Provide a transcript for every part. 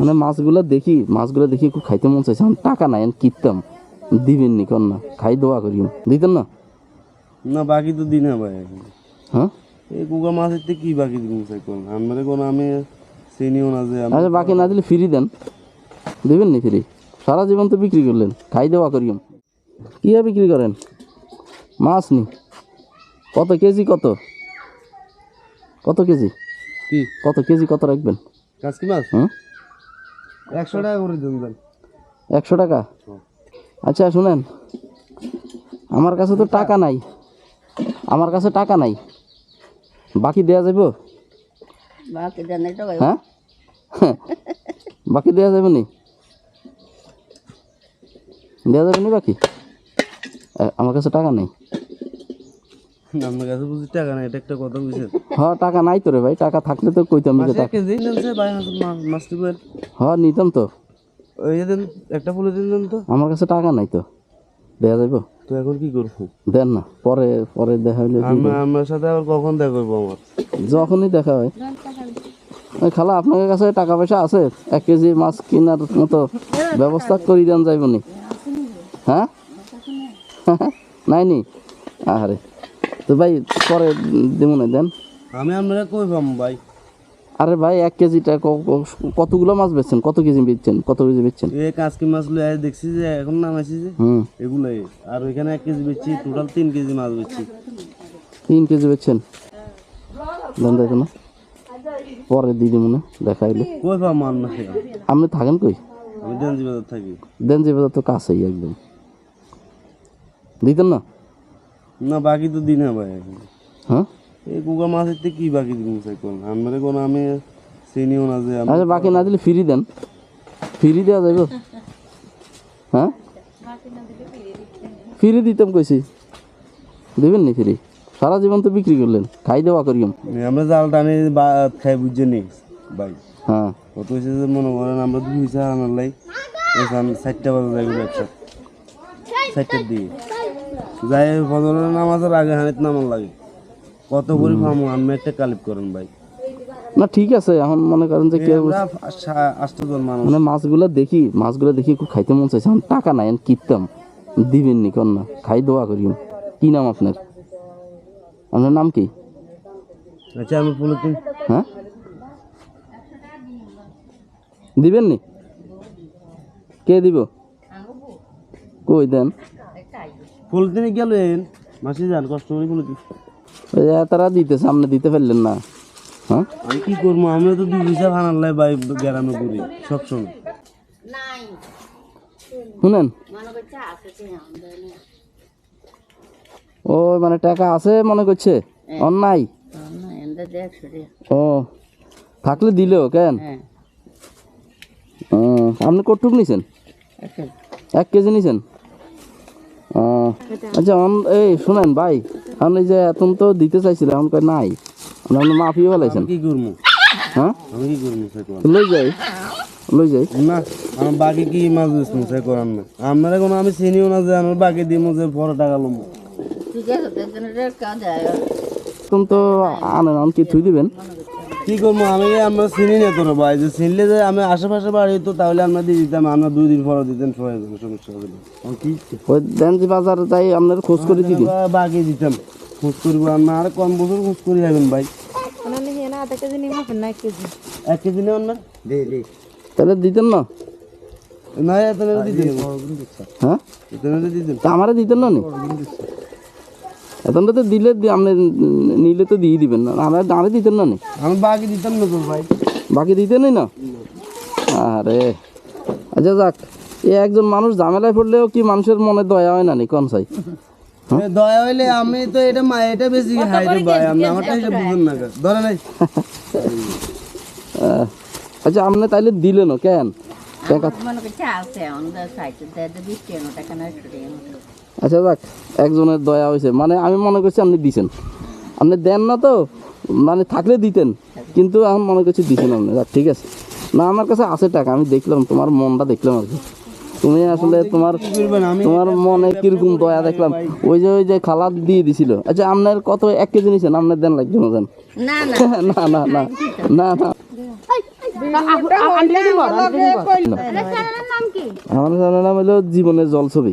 মানে মাছগুলো দেখি মাছগুলো দেখি খুব খাইতে মন চাইছে। টাকা নাই কিনতাম দিবেন নি কন না? খাই দোয়া করি। দিতেন না? না বাকি তো দিই না ভাই হ্যাঁ? এই কুকা মাছের থেকে কি বাকি দিব স্যার কোন? আমরা কোন আমি চিনিও না যে আচ্ছা বাকি না দিলে ফ্রি দেন। দিবেন নি ফ্রি সারা জীবন তো বিক্রি করলেন। খাই দেওয়া করি। কী বিক্রি করেন? মাছ নি। কত কেজি কত? কত কেজি? কি? কত কেজি কত রাখবেন? কাজকি মাছ? হুম একশো টাকা করে দেন দেন একশো টাকা? আচ্ছা শুনেন। আমার কাছে তো টাকা নাই। আমার কাছে টাকা নাই। বাকি দেয়া যাব বাকি হ্যাঁ? বাকি দেয়া যাবে নি? দেওয়া যাবে নি বাকি? আমার কাছে টাকা নেই। আমার কাছে বুঝি টাকা নাই এটা একটা কথা বুঝছেন? হ্যাঁ টাকা নাই তো রে ভাই টাকা থাকলে তো কইতাম যে টাকা কেজি স্যার ভাই বল হ্যাঁ নিতাম তো। ওই দেন একটা ফুলে দিন দেন তো? আমার কাছে টাকা নাই তো। দেয়া যাব তো এখন কি করব? দেন না পরে পরে দেখা হইলে আমি আমার সাথে আবার কখন দেখা করব আমার? যখনই দেখা হয়। ওই খালা আপনার কাছে টাকা পয়সা আছে? এক কেজি মাছ কেনার মতো ব্যবস্থা করে দেন যাইব নি। হ্যাঁ? নাই নি? আরে তো ভাই পরে দেবো না দেন। আমি আপনারা কই পাম ভাই? আরে ভাই এক কেজিটা কতগুলো মাছ বেচছেন? কত কেজি বেচছেন? কত কেজি বেচছেন? এই কাজকি মাছ লই আয় দেখছি যে এখন নাম নামাইছি যে হুম। এগুলাই। আর ওইখানে এক কেজি বেচছি টোটাল তিন কেজি মাছ বেচছি। তিন কেজি বেচছেন? দেন দেখো না পরে দিদি মনে দেখা হইলে কই পাম মান না আপনি থাকেন কই? আমি দেনজি বাজার থাকি। দেন যে বাজার তো কাছেই একদম। দিতেন না? না বাকি তো দিই না ভাই। হ্যাঁ? এই কুকা মাছের থেকে কি বাকি দিব স্যার কোন আমরা কোন আমি চিনিও না যে আমি আচ্ছা বাকি না দিলে ফ্রি দেন। ফ্রি দেওয়া যাইব? হ্যাঁ? ফ্রি দিতাম কইছি। দিবেন নি ফ্রি? সারা জীবন তো বিক্রি করলেন। খাই দেওয়া করিম। আমরা জাল টানি খাই বুঝছে নি ভাই। হ্যাঁ। কত হয়েছে যে মনে করেন আমরা দুই পয়সা আনার লাই এখান চারটা বাজে যাই ব্যবসা। চারটার দিকে যাই ফজরের নামাজের আগে হানিত নামার লাগে। কত করে ফার্ম আমি একটা কালিপ করেন ভাই। না ঠিক আছে এখন মনে করেন যে কেউ মানে মাছগুলো দেখি মাছগুলো দেখি খুব খাইতে মন চাইছে। আমার টাকা নাই আমি কিনতাম। দিবেন নি কন না। খাই দোয়া করিম কি নাম আপনার? আপনার নাম কি? আচ্ছা আমি পলিথিন হ্যাঁ? দিবেন নি? কে দিব? কই দেন? পলিথিনে গেলেন মাসি যান কষ্ট করে যে তারা দিতে সামনে দিতে পারলেন না। হ্যাঁ? আমি কি করব? আমরা তো দুই পয়সা খানার লাই ভাই গ্রামে ঘুরি সবসময়। শুনেন? মনে। ও মানে টাকা আছে মনে করছে? অন্যায় ও থাকলে দিলেও কেন? হ্যাঁ। ও, আপনি কটুক নিছেন? এক কেজি। নিছেন? ও, আচ্ছা এই শুনেন ভাই আপনি যে এখন তো দিতে চাইছিলেন এখন কয় নাই। আপনি মাফিও ফেলাইছেন। কি করব হ্যাঁ? আমি কি করব লই যাই লই যাই। না আমার বাকি কি মাছ দিচ্ছেন সে করার না আপনারা কোনো আমি চিনিও না যে আমার বাকি যে টাকা লম। ঠিক আছে তো আনেন কি থুই দিবেন? কি করব? আমি আমরা চিনি না তোর ভাই যে চিনলে যে আমি আশেপাশে বাড়ি তো তাহলে আমরা দিয়ে দিতাম আমরা দুই দিন পরে দিতেন সবাই সমস্যা কি? ওই দেনজি বাজার যাই আপনার খোঁজ করে দিদি বাকি দিতাম। খোঁজ করব আমরা আর কম বছর খোঁজ করে যাবেন ভাই? এক কেজি। নেবেন না তাহলে দিতেন না? না এতনে দিতেন। হ্যাঁ? দিতেন। আমারে দিতেন না? এখন তো দিলে আপনি নিলে তো দিয়ে দিবেন না। আমার আরে দিতেন না নি? আমি বাকি দিতাম না তোর ভাই। বাকি দিতেনই না আরে আচ্ছা যাক। এ একজন মানুষ ঝামেলায় পড়লেও কি মানুষের মনে দয়া হয় না নি? কোন চাই দয়া হইলে আমি তো এটা মা এটা বেশি হাই রে ভাই। আপনি আমারটা এটা বুঝুন না ধরে নাই আচ্ছা আপনি তাইলে দিলেন কেন? টাকা। মনে আচ্ছা যাক একজনের দয়া হয়েছে মানে আমি মনে করছি আপনি দিছেন আপনি দেন না তো মানে থাকলে দিতেন কিন্তু এখন মনে করছি দিছেন আপনি যাক ঠিক আছে না আমার কাছে আছে টাকা আমি দেখলাম তোমার মনটা দেখলাম আর কি তুমি আসলে তোমার আমি তোমার মনে কীরকম দয়া দেখলাম ওই যে ওই যে খালা দিয়ে দিছিল আচ্ছা আপনার কত এক কেজি নিছেন আপনার দেন লাগবে না দেন না না না না না না না আমার চ্যানেলের নাম হলো জীবনের জল ছবি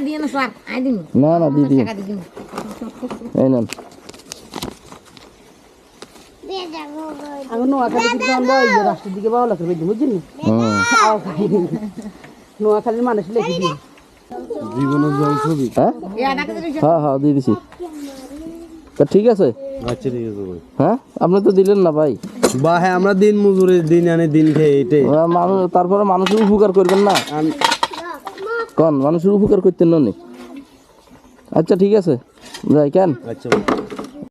দিয়ে না স্যার আই দিন। না না দিদি টাকা এই নেন। নোয়াখালীর মানুষ লেখি দিই জীবনের জল ছবি। হ্যাঁ? হ্যাঁ হ্যাঁ দিয়ে দিছি। তা ঠিক আছে? আচ্ছা ঠিক আছে ভাই। হ্যাঁ? আপনি তো দিলেন না ভাই। বা হ্যাঁ আমরা দিন মজুরি দিন আনে দিন খেয়ে এটাই তারপরে মানুষের উপকার করবেন না। আম- কন মানুষের উপকার করতেন না? আচ্ছা ঠিক আছে। যাই কেন? আচ্ছা